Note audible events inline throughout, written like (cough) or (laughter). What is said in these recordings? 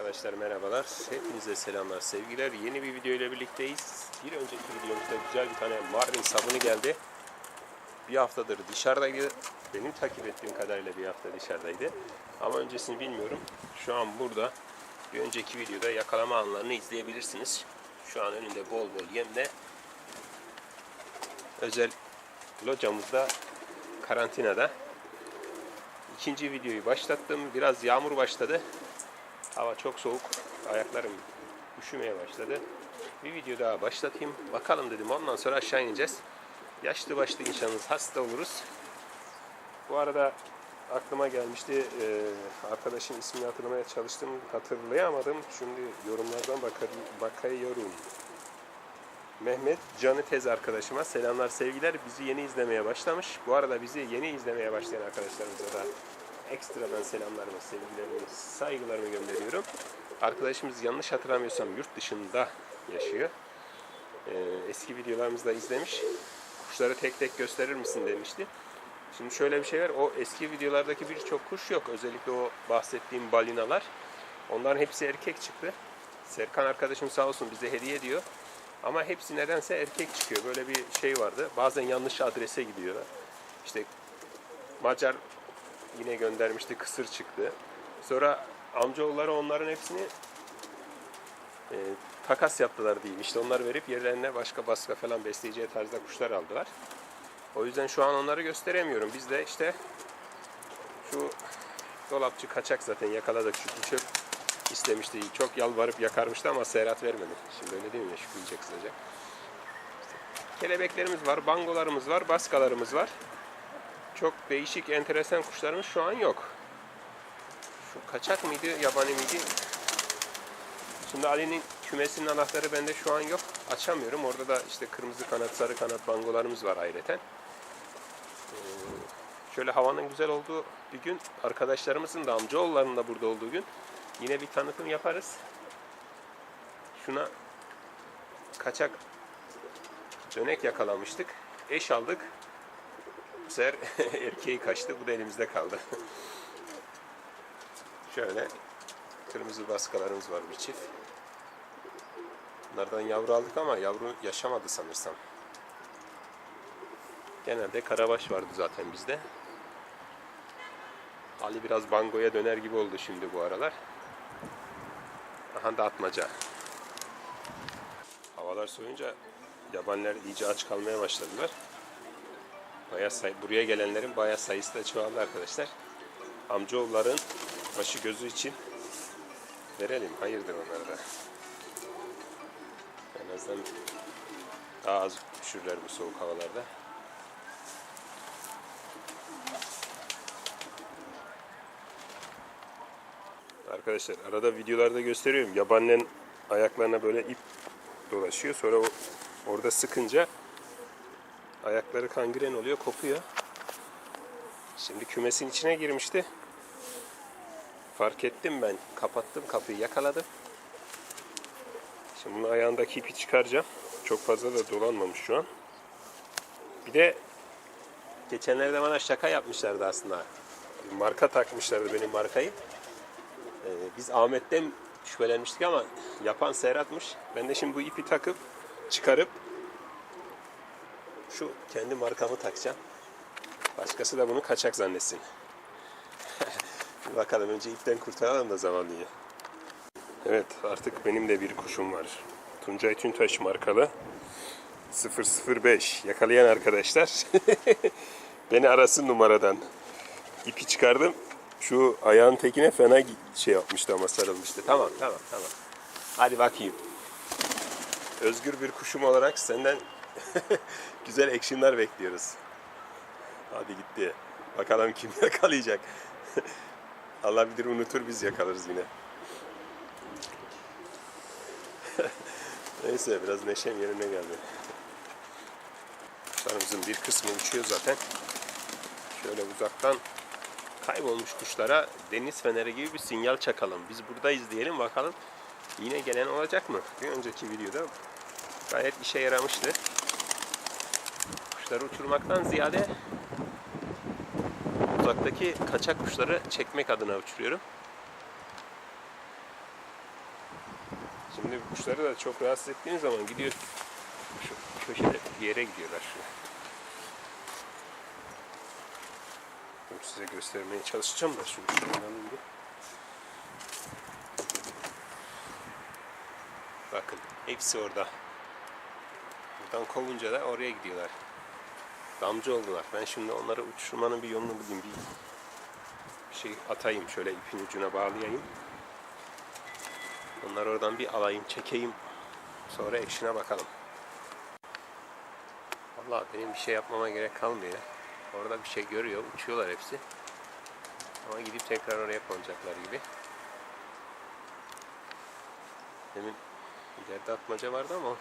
Arkadaşlar merhabalar. Hepinize selamlar, sevgiler. Yeni bir video ile birlikteyiz. Bir önceki videomuzda güzel bir tane Marlin sabunu geldi. Bir haftadır dışarıdaydı. Benim takip ettiğim kadarıyla bir hafta dışarıdaydı. Ama öncesini bilmiyorum. Şu an burada. Bir önceki videoda yakalama anlarını izleyebilirsiniz. Şu an önünde bol bol yemle. Özel locamızda karantinada. İkinci videoyu başlattım. Biraz yağmur başladı. Hava çok soğuk. Ayaklarım üşümeye başladı. Bir video daha başlatayım. Bakalım dedim. Ondan sonra aşağı ineceğiz. Yaşlı başlı insanız. Hasta oluruz. Bu arada aklıma gelmişti. Ee, arkadaşın ismini hatırlamaya çalıştım. Hatırlayamadım. Şimdi yorumlardan bakar, bakıyorum. Mehmet Canı Tez arkadaşıma selamlar sevgiler. Bizi yeni izlemeye başlamış. Bu arada bizi yeni izlemeye başlayan arkadaşlarımıza da ekstradan selamlarımı, sevgilerimi, saygılarımı gönderiyorum. Arkadaşımız yanlış hatırlamıyorsam yurt dışında yaşıyor. Ee, eski videolarımızda izlemiş. Kuşları tek tek gösterir misin demişti. Şimdi şöyle bir şey var. O eski videolardaki birçok kuş yok. Özellikle o bahsettiğim balinalar. Onların hepsi erkek çıktı. Serkan arkadaşım sağ olsun bize hediye ediyor. Ama hepsi nedense erkek çıkıyor. Böyle bir şey vardı. Bazen yanlış adrese gidiyorlar. İşte Macar yine göndermişti. Kısır çıktı. Sonra amcaoğulları onların hepsini e, takas yaptılar diyeyim. İşte onları verip yerlerine başka baska falan besleyeceği tarzda kuşlar aldılar. O yüzden şu an onları gösteremiyorum. Biz de işte şu dolapçı kaçak zaten yakaladık. Şu çöp istemişti. Çok yalvarıp yakarmıştı ama Serhat vermedi. Şimdi öyle değil mi? Şükrüyecek kısaca. Kelebeklerimiz var, bangolarımız var, baskalarımız var. Çok değişik, enteresan kuşlarımız şu an yok. Şu kaçak mıydı, yabani miydi? Şimdi Ali'nin kümesinin anahtarı bende şu an yok. Açamıyorum. Orada da işte kırmızı kanat, sarı kanat bangolarımız var ayrıca. Şöyle havanın güzel olduğu bir gün, arkadaşlarımızın da amcaoğullarının da burada olduğu gün yine bir tanıtım yaparız. Şuna kaçak dönek yakalamıştık. Eş aldık. Bu sefer (laughs) erkeği kaçtı. Bu da elimizde kaldı. (laughs) Şöyle kırmızı baskalarımız var bir çift. Bunlardan yavru aldık ama yavru yaşamadı sanırsam. Genelde karabaş vardı zaten bizde. Ali biraz bangoya döner gibi oldu şimdi bu aralar. Aha da. Havalar soğuyunca yabaniler iyice aç kalmaya başladılar. Bayağı say buraya gelenlerin bayağı sayısı da çoğaldı arkadaşlar. Amcaoğulların başı gözü için verelim. Hayırdır onlara da. En azından daha az üşürler bu soğuk havalarda. Arkadaşlar arada videolarda gösteriyorum. Yabaninin ayaklarına böyle ip dolaşıyor. Sonra o orada sıkınca ayakları kangren oluyor, kopuyor. Şimdi kümesin içine girmişti. Fark ettim ben. Kapattım kapıyı, yakaladım. Şimdi bunun ayağındaki ipi çıkaracağım. Çok fazla da dolanmamış şu an. Bir de geçenlerde bana şaka yapmışlardı aslında. Bir marka takmışlardı benim markayı. Ee, biz Ahmet'ten şüphelenmiştik ama yapan Serhat'mış. Ben de şimdi bu ipi takıp çıkarıp şu kendi markamı takacağım. Başkası da bunu kaçak zannetsin. (laughs) Bakalım önce ipten kurtaralım da zamanlıyı. Evet artık benim de bir kuşum var. Tuncay Tüntaş markalı 005 yakalayan arkadaşlar (laughs) beni arasın numaradan. İpi çıkardım. Şu ayağın tekine fena şey yapmıştı ama sarılmıştı. Tamam tamam tamam. Hadi bakayım. Özgür bir kuşum olarak senden (laughs) güzel actionlar bekliyoruz. Hadi gitti. Bakalım kim (laughs) yakalayacak. (laughs) Allah bilir unutur biz yakalarız yine. Neyse biraz neşem yerine geldi. Kuşlarımızın bir kısmı uçuyor zaten. Şöyle uzaktan kaybolmuş kuşlara deniz feneri gibi bir sinyal çakalım. Biz buradayız diyelim bakalım yine gelen olacak mı? Bir önceki videoda gayet işe yaramıştı. Kuşları uçurmaktan ziyade uzaktaki kaçak kuşları çekmek adına uçuruyorum. Şimdi bu kuşları da çok rahatsız ettiğin zaman gidiyor şu köşede bir yere gidiyorlar şu. Dur size göstermeye çalışacağım da şu şuradan. Bakın hepsi orada. Buradan kovunca da oraya gidiyorlar. Damcı oldular. Ben şimdi onları uçurmanın bir yolunu bulayım. Bir, bir şey atayım şöyle ipin ucuna bağlayayım. Onları oradan bir alayım, çekeyim. Sonra ekşine bakalım. Vallahi benim bir şey yapmama gerek kalmıyor. Orada bir şey görüyor, uçuyorlar hepsi. Ama gidip tekrar oraya konacaklar gibi. Demin ileride atmaca vardı ama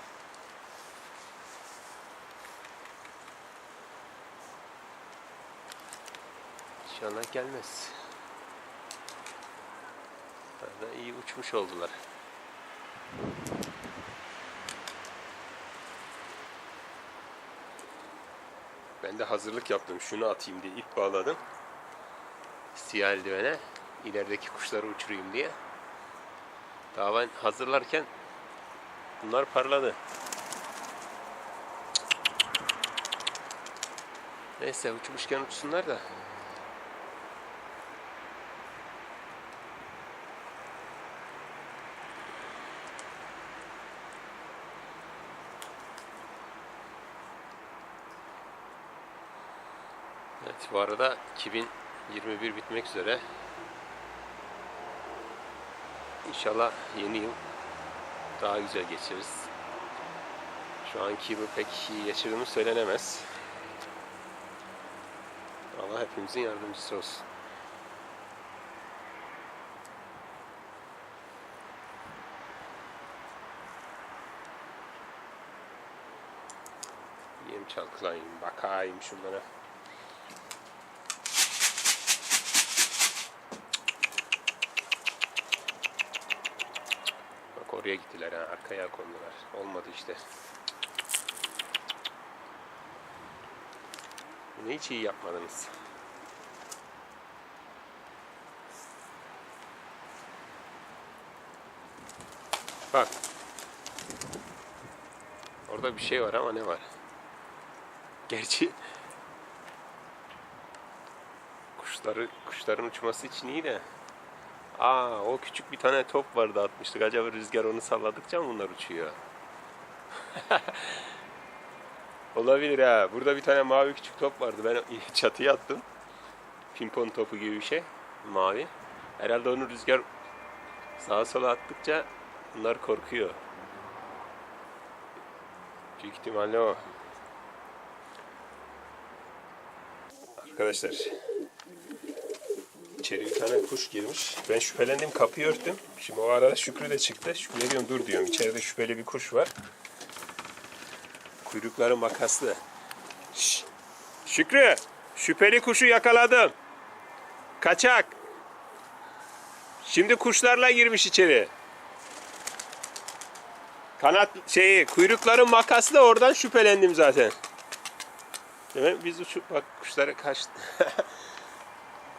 İnşallah gelmez. Arada iyi uçmuş oldular. Ben de hazırlık yaptım. Şunu atayım diye ip bağladım. Siyah eldivene. ilerideki kuşları uçurayım diye. Daha ben hazırlarken bunlar parladı. Neyse uçmuşken uçsunlar da. Bu arada 2021 bitmek üzere. İnşallah yeni yıl daha güzel geçiririz. Şu anki yılı pek iyi geçirdiğimiz söylenemez. Allah hepimizin yardımcısı olsun. Yem çalkalayayım, bakayım şunlara. Bak oraya gittiler ha, arkaya kondular. Olmadı işte. Ne hiç iyi yapmadınız. Bak. Orada bir şey var ama ne var? Gerçi kuşları kuşların uçması için iyi de. Aa o küçük bir tane top vardı atmıştık. Acaba rüzgar onu salladıkça mı bunlar uçuyor? (laughs) Olabilir ha. Burada bir tane mavi küçük top vardı. Ben (laughs) çatıya attım. Pimpon topu gibi bir şey. Mavi. Herhalde onu rüzgar sağa sola attıkça bunlar korkuyor. Büyük ihtimalle o. Arkadaşlar içeri bir tane kuş girmiş. Ben şüphelendim kapıyı örttüm. Şimdi o arada Şükrü de çıktı. Şükrü diyorum dur diyorum. İçeride şüpheli bir kuş var. Kuyrukları makaslı. Şş, Şükrü şüpheli kuşu yakaladım. Kaçak. Şimdi kuşlarla girmiş içeri. Kanat şeyi kuyrukları makaslı oradan şüphelendim zaten. Demek biz uçup bak kuşları kaçtı. (laughs)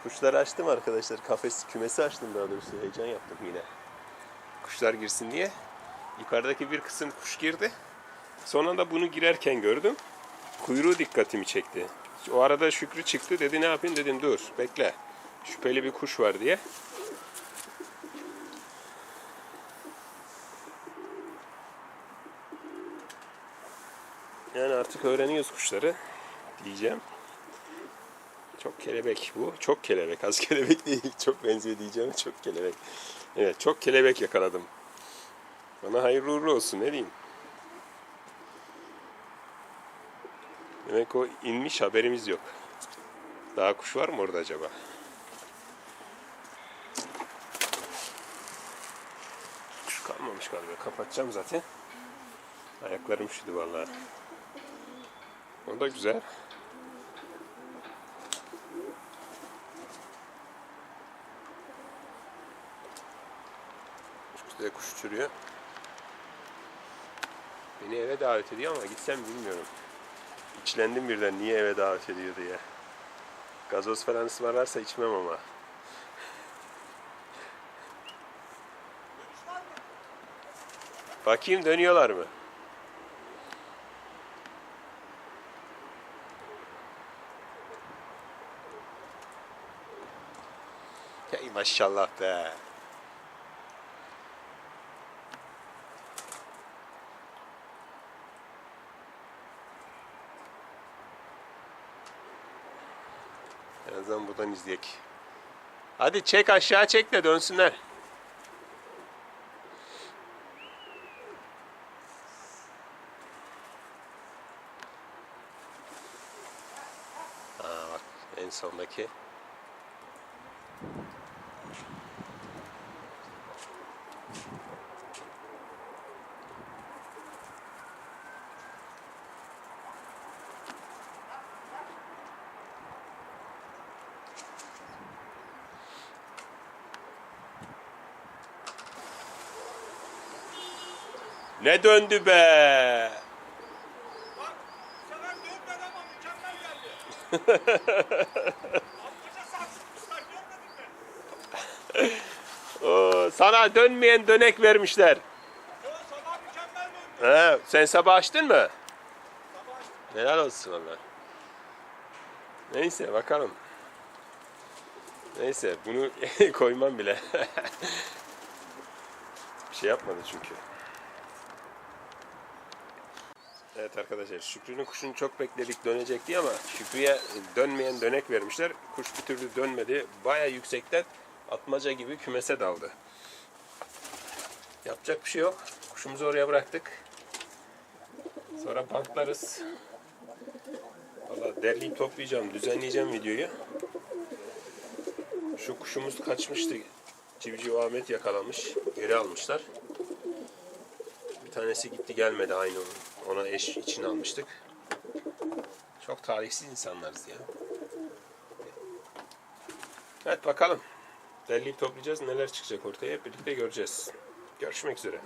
Kuşları açtım arkadaşlar. Kafes kümesi açtım daha doğrusu. Heyecan yaptım yine. Kuşlar girsin diye. Yukarıdaki bir kısım kuş girdi. Sonra da bunu girerken gördüm. Kuyruğu dikkatimi çekti. O arada Şükrü çıktı. Dedi ne yapayım dedim dur bekle. Şüpheli bir kuş var diye. Yani artık öğreniyoruz kuşları diyeceğim. Çok kelebek bu. Çok kelebek. Az kelebek değil. (laughs) Çok benziyor diyeceğim. Çok kelebek. Evet çok kelebek yakaladım. Bana hayırlı uğurlu olsun. Ne diyeyim? Demek o inmiş haberimiz yok. Daha kuş var mı orada acaba? Kuş kalmamış galiba. Kapatacağım zaten. Ayaklarım üşüdü vallahi. O da güzel. Uçuruyor. Beni eve davet ediyor ama gitsem bilmiyorum. İçlendim birden niye eve davet ediyor diye. Gazoz falan ısmarlarsa içmem ama. Bakayım dönüyorlar mı? Hey maşallah be. En azından buradan izleyek. Hadi çek aşağı çek de dönsünler. Aa bak en sondaki. Ne döndü be? Bak, bu sefer dönmedi ama mükemmel geldi. (laughs) Atmaca sarsılmışlar, görmedin mi? Oo, sana dönmeyen dönek vermişler. Yo, sabah mükemmel döndü. He, sen sabah açtın mı? Sabah açtım. Helal olsun valla. Neyse bakalım. Neyse bunu (laughs) koymam bile. (laughs) Bir şey yapmadı çünkü. Evet arkadaşlar Şükrü'nün kuşunu çok bekledik dönecek diye ama Şükrü'ye dönmeyen dönek vermişler. Kuş bir türlü dönmedi. Baya yüksekten atmaca gibi kümese daldı. Yapacak bir şey yok. Kuşumuzu oraya bıraktık. Sonra bantlarız. Valla derleyip toplayacağım, düzenleyeceğim videoyu. Şu kuşumuz kaçmıştı. Civciv Ahmet yakalamış. Geri almışlar. Bir tanesi gitti gelmedi aynı onun. Ona eş için almıştık. Çok talihsiz insanlarız ya. Evet bakalım. Derleyip toplayacağız. Neler çıkacak ortaya hep birlikte göreceğiz. Görüşmek üzere.